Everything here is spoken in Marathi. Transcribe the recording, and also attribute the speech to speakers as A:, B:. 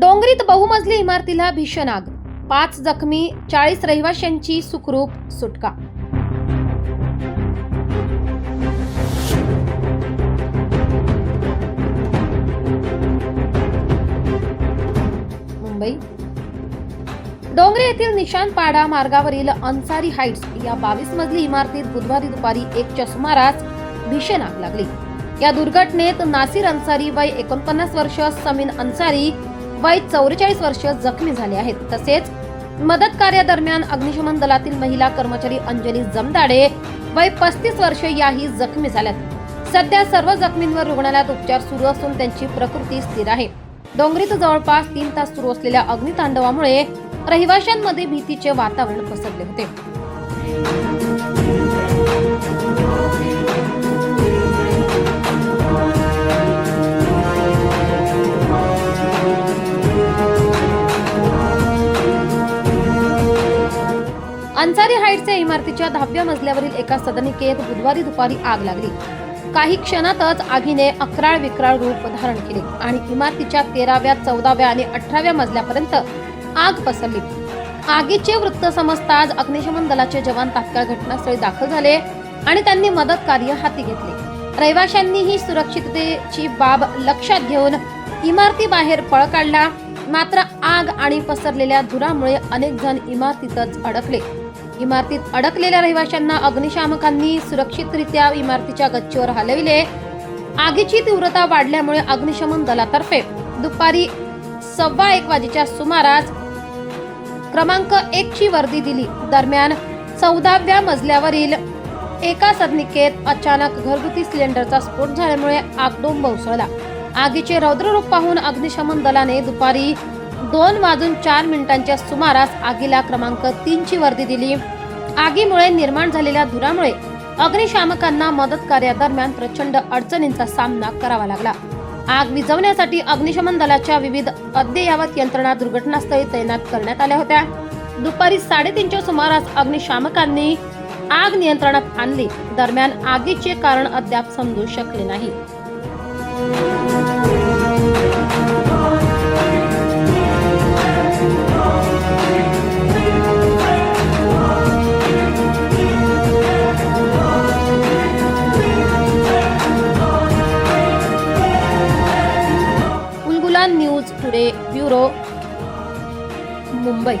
A: डोंगरीत बहुमजली इमारतीला भीषण आग. पाच जखमी चाळीस रहिवाशांची सुखरूप सुटका. मुंबई. डोंगरे येथील निशानपाडा मार्गावरील अन्सारी हाईट्स या बावीस मजली इमारतीत बुधवारी दुपारी एकच्या सुमारास भीषण आग लागली. या दुर्घटनेत नासिर अन्सारी वय एकोणपन्नास वर्ष समीन अन्सारी वय चौवेचाळीस वर्ष जखमी झाले आहेत. तसेच मदत कार्यादरम्यान अग्निशमन दलातील महिला कर्मचारी अंजली जमदाडे वय पस्तीस वर्ष याही जखमी झाल्यात. सध्या सर्व जखमींवर रुग्णालयात उपचार सुरू असून त्यांची प्रकृती स्थिर आहे. डोंगरीत जवळपास तीन तास सुरू असलेल्या अग्नितांडवामुळे रहिवाशांमध्ये भीतीचे वातावरण पसरले होते. अन्सारी हाईट्स इमारतीच्या दहाव्या मजल्यावरील एका सदनिकेत बुधवारी दुपारी आग लागली. काही क्षणातच आगीने अकराळ विक्राळ रूप धारण केले आणि इमारतीच्या तेराव्या चौदाव्या आणि अठराव्या मजल्यापर्यंत आग पसरली. आगीचे वृत्त समजताच अग्निशमन दलाचे जवान तात्काळ घटनास्थळी दाखल झाले आणि त्यांनी मदत कार्य हाती घेतले. रहिवाशांनीही सुरक्षिततेची बाब लक्षात घेऊन इमारतीबाहेर पळ काढला. मात्र आग आणि पसरलेल्या धुरामुळे अनेक जण इमारतीतच अडकले. इमारतीत अडकलेल्या रहिवाशांना अग्निशामकांनी सुरक्षितरित्या इमारतीच्या गच्चीवर हलविले. आगीची तीव्रता वाढल्यामुळे अग्निशमन दलातर्फे दुपारी सव्वा एक वाजेच्या सुमारास क्रमांक एक ची वर्दी दिली. दरम्यान चौदाव्या मजल्यावरील एका सदनिकेत अचानक घरगुती सिलेंडरचा स्फोट झाल्यामुळे आगडोंब उसळला. आगीचे रौद्ररूप पाहून अग्निशमन दलाने दुपारी दोन वाजून चार मिनिटांच्या सुमारास आगीला क्रमांक तीन ची वर्दी दिली. आगीमुळे निर्माण झालेल्या धुरामुळे अग्निशामकांना मदत कार्यादरम्यान प्रचंड अडचणींचा सामना करावा लागला. आग विझवण्यासाठी अग्निशमन दलाच्या विविध अद्ययावत यंत्रणा दुर्घटनास्थळी तैनात करण्यात आल्या होत्या. दुपारी साडेतीनच्या सुमारास अग्निशामकांनी आग नियंत्रणात आणली. दरम्यान आगीचे कारण अद्याप समजू शकले नाही. News today bureau Mumbai.